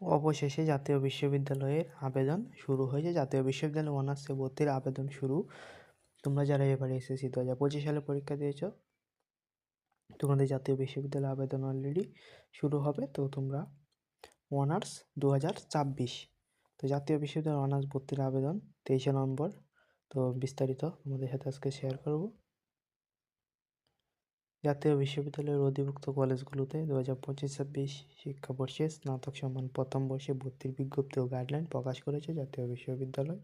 অবশেষে জাতীয় বিশ্ববিদ্যালয়ের আবেদন শুরু হয়েছে। জাতীয় বিশ্ববিদ্যালয় অনার্সে ভর্তির আবেদন শুরু। তোমরা যারা এবারে এসএসসি দু হাজার পঁচিশ সালে পরীক্ষা দিয়েছ, তোমাদের জাতীয় বিশ্ববিদ্যালয় আবেদন অলরেডি শুরু হবে। তো তোমরা অনার্স দু হাজার ছাব্বিশ, তো জাতীয় বিশ্ববিদ্যালয় অনার্স ভর্তির আবেদন তেইশে নভেম্বর। তো বিস্তারিত তোমাদের সাথে আজকে শেয়ার করব। জাতীয় বিশ্ববিদ্যালয়ের অধিভুক্ত কলেজগুলোতে দু হাজার পঁচিশ, ছাব্বিশ শিক্ষাবর্ষে স্নাতক সম্মান প্রথম বর্ষে ভর্তির বিজ্ঞপ্তি ও গাইডলাইন প্রকাশ করেছে জাতীয় বিশ্ববিদ্যালয়।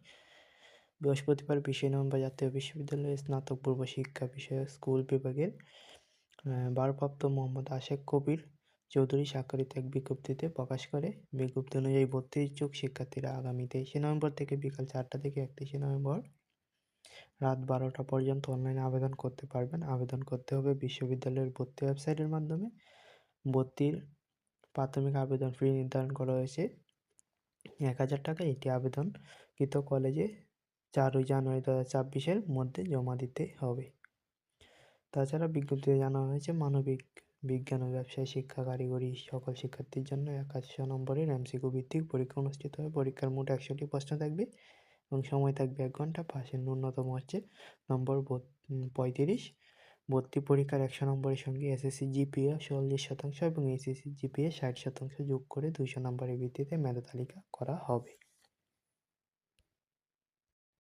বৃহস্পতিবার বিশে নভেম্বর জাতীয় বিশ্ববিদ্যালয়ের স্নাতক পূর্ব শিক্ষা বিষয়ক স্কুল বিভাগের ভারপ্রাপ্ত মোহাম্মদ আশেক কবির চৌধুরী স্বাক্ষরিত এক বিজ্ঞপ্তিতে প্রকাশ করে, বিজ্ঞপ্তি অনুযায়ী ভর্তি ইচ্ছুক শিক্ষার্থীরা আগামী তেইশে নভেম্বর থেকে বিকাল চারটা থেকে একত্রিশে নভেম্বর রাত বারোটা পর্যন্ত অনলাইনে আবেদন করতে পারবেন। আবেদন করতে হবে বিশ্ববিদ্যালয়ের ভর্তি ওয়েবসাইটের মাধ্যমে। ভর্তির প্রাথমিক আবেদন ফি নির্ধারণ করা হয়েছে। এক হাজার টাকা এটি আবেদনকৃত কলেজে চারই জানুয়ারি দু হাজার ছাব্বিশের মধ্যে জমা দিতে হবে। তাছাড়া বিজ্ঞপ্তিতে জানানো হয়েছে, মানবিক বিজ্ঞান ও ব্যবসায় শিক্ষা কারিগরি সকল শিক্ষার্থীর জন্য একাশশো নম্বরের এমসিকিউ ভিত্তিক পরীক্ষা অনুষ্ঠিত হবে। পরীক্ষার মোট একশোটি প্রশ্ন থাকবে। এবং সময় থাকবে এক ঘণ্টা, পাশের ন্যূনতম হচ্ছে নম্বর পঁয়ত্রিশ। ভর্তি পরীক্ষার একশো নম্বরের সঙ্গে এসএসসি জিপিএ চল্লিশ শতাংশ এবং এসএসসি জিপিএ ষাট শতাংশ যোগ করে দুশো নম্বরের ভিত্তিতে মেধা তালিকা করা হবে।